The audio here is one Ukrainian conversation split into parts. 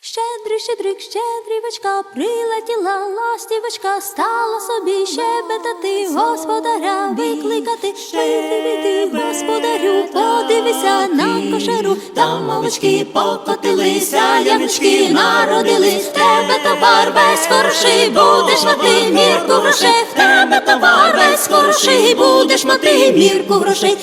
Щедрий, щедрик, щедрівочка, прилетіла ластівочка, стала собі щебетати, господаря викликати. Вийди, господарю, подивися на кошару, там мовочки покотилися, ямочки народились, тебе товар весь хороший, будеш мати мірку грошей, тебе товар весь хороший, будеш мати мірку грошей,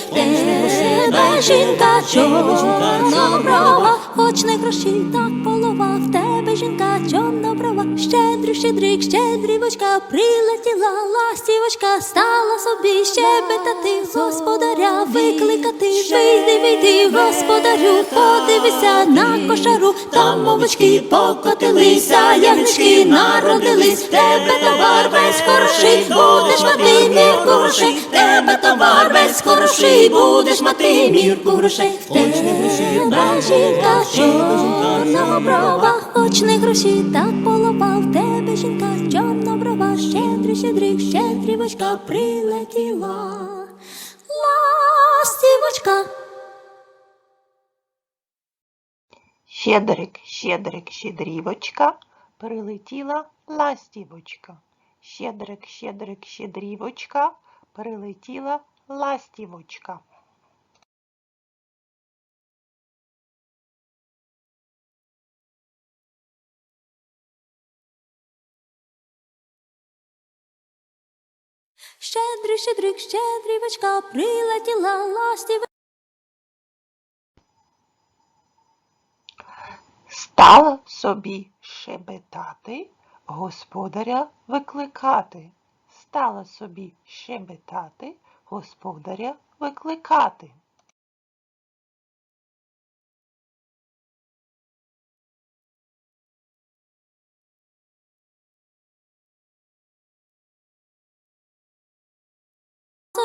тебе жінка чорноброва, хоч не гроші, так полова, в тебе жінка чорноброва, щедрий, щедрик, щедрівочка, прилетіла ластівочка, стала собі щебетати, господаря викликати, вийди, вийди, господарю, подивися на кошару, там мовочки покотилися, ягнички народились, тебе товар весь хороший, будеш мати мірку грошей, тебе товар весь хороший, будеш мати мірку грошей, в тебе жінка чорноброва, хоч не гроші, так полова, в тебе жінка чорноброва, щедрий, щедрик, щедрівочка прилетіла. Ластівочка. Щедрик, щедрик, щедрівочка, прилетіла ластівочка. Щедрик, щедрик, щедрівочка, прилетіла ластівочка. Щедрий, щедрик, щедрівочка, прилетіла ластівочка. Стала собі шебетати, господаря викликати. Стала собі шебетати, господаря викликати.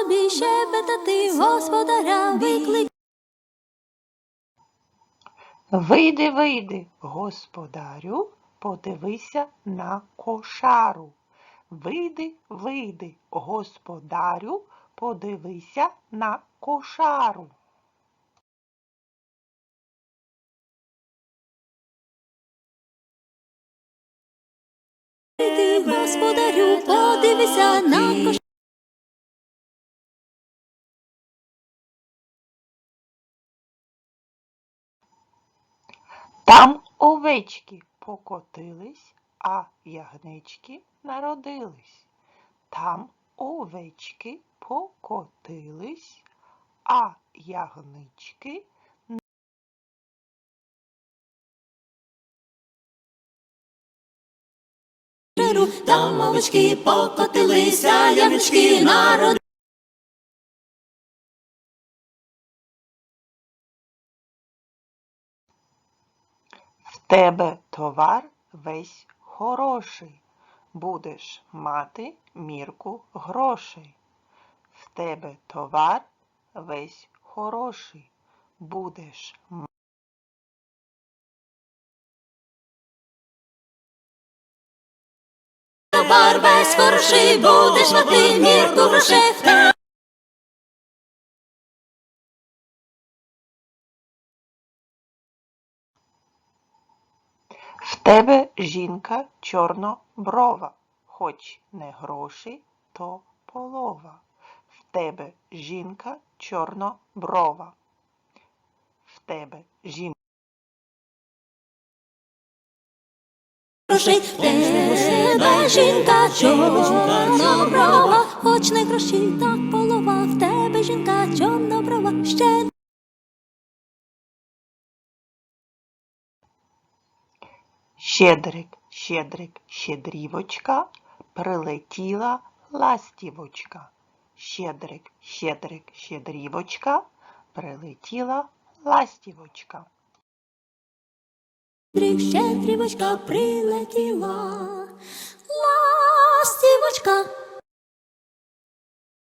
Собі щебетати, господаря виклик. Вийди, вийди, господарю, подивися на кошару. Вийди, вийди, господарю, подивися на кошару. Ти, господарю, подивися на Там овечки покотились, а ягнички народились. Там овечки покотились, а ягнички Там мовочки покотилися, ямочки народ. Тебе товар весь хороший. Будеш мати мірку грошей. В тебе товар весь хороший. Будеш м- Товар весь хороший, будеш мати мірку грошей. Тебе. Жінка чорноброва, хоч не гроші, то полова. В тебе жінка чорноброва. В тебе жінка. тебе жінка чорноброва, хоч не гроші, так полова, в тебе жінка чорноброва, ще Щедрик, щедрик, щедрівочка, прилетіла ластівочка. Щедрик, щедрик, щедрівочка, прилетіла ластівочка. Щедрик, щедрівочка прилетіла, ластівочка